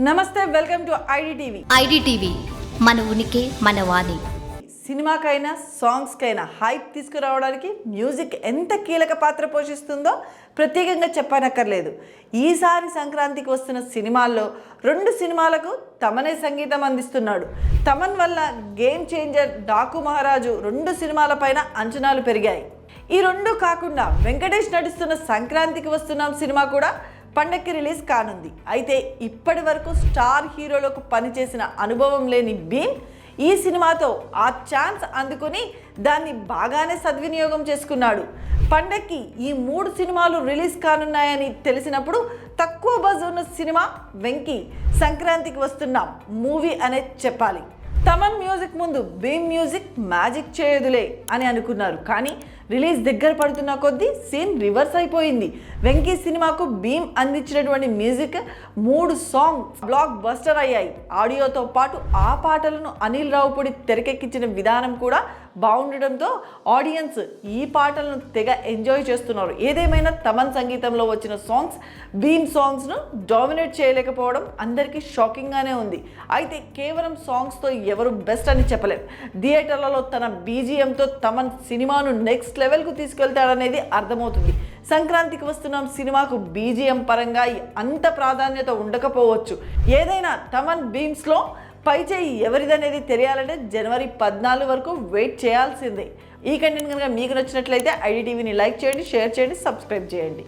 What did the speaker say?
నమస్తే welcome to IDTV. IDTV మన ఉనికి మన వాణి. సినిమాకైనా సాంగ్స్కైనా హైప్ తీసుకురావడానికి మ్యూజిక్ ఎంత కీలక పాత్ర పోషిస్తుందో ప్రత్యేకంగా చెప్పనక్కర్లేదు. ఈసారి సంక్రాంతికి వస్తున్న సినిమాల్లో రెండు సినిమాలకు తమనే సంగీతం అందిస్తున్నాడు. తమన్ వల్ల గేమ్ చేంజర్ డాకు మహారాజు రెండు సినిమాలపైన అంచనాలు పెరిగాయి. ఈ రెండు కాకుండా వెంకటేష్ నటిస్తున్న సంక్రాంతికి వస్తున్నాం సినిమా కూడా పండక్కి రిలీజ్ కానుంది. అయితే ఇప్పటి వరకు స్టార్ హీరోలకు పనిచేసిన అనుభవం లేని భీమ్ ఈ సినిమాతో ఆ ఛాన్స్ అందుకుని దాన్ని బాగానే సద్వినియోగం చేసుకున్నాడు. పండక్కి ఈ మూడు సినిమాలు రిలీజ్ కానున్నాయని తెలిసినప్పుడు తక్కువ బజ్ ఉన్న సినిమా వెంకీ సంక్రాంతికి వస్తున్న మూవీ అనే చెప్పాలి. తమన్ మ్యూజిక్ ముందు భీమ్ మ్యూజిక్ మ్యాజిక్ చేయదులే అని అనుకున్నారు. కానీ రిలీజ్ దగ్గర పడుతున్న కొద్దీ సీన్ రివర్స్ అయిపోయింది. వెంకీ సినిమాకు భీమ్ అందించినటువంటి మ్యూజిక్ మూడు సాంగ్ బ్లాక్ బస్టర్ అయ్యాయి. ఆడియోతో పాటు ఆ పాటలను అనిల్ రావుపూడి తెరకెక్కించిన విధానం కూడా బాగుండడంతో ఆడియన్స్ ఈ పాటలను తెగ ఎంజాయ్ చేస్తున్నారు. ఏదేమైనా తమన్ సంగీతంలో వచ్చిన సాంగ్స్ భీమ్ సాంగ్స్ను డామినేట్ చేయలేకపోవడం అందరికీ షాకింగ్గానే ఉంది. అయితే కేవలం సాంగ్స్తో ఎవరు బెస్ట్ అని చెప్పలేం. థియేటర్లలో తన బీజిఎంతో తమన్ సినిమాను నెక్స్ట్ లెవెల్కు తీసుకెళ్తాడనేది అర్థమవుతుంది. సంక్రాంతికి వస్తున్నాం సినిమాకు బీజిఎం పరంగా అంత ప్రాధాన్యత ఉండకపోవచ్చు. ఏదైనా తమన్ బీమ్స్లో పై చేయి ఎవరిదనేది తెలియాలంటే జనవరి పద్నాలుగు వరకు వెయిట్ చేయాల్సిందే. ఈ కంటెంట్ కనుక మీకు నచ్చినట్లయితే ఐడిటీవీని లైక్ చేయండి షేర్ చేయండి సబ్స్క్రైబ్ చేయండి.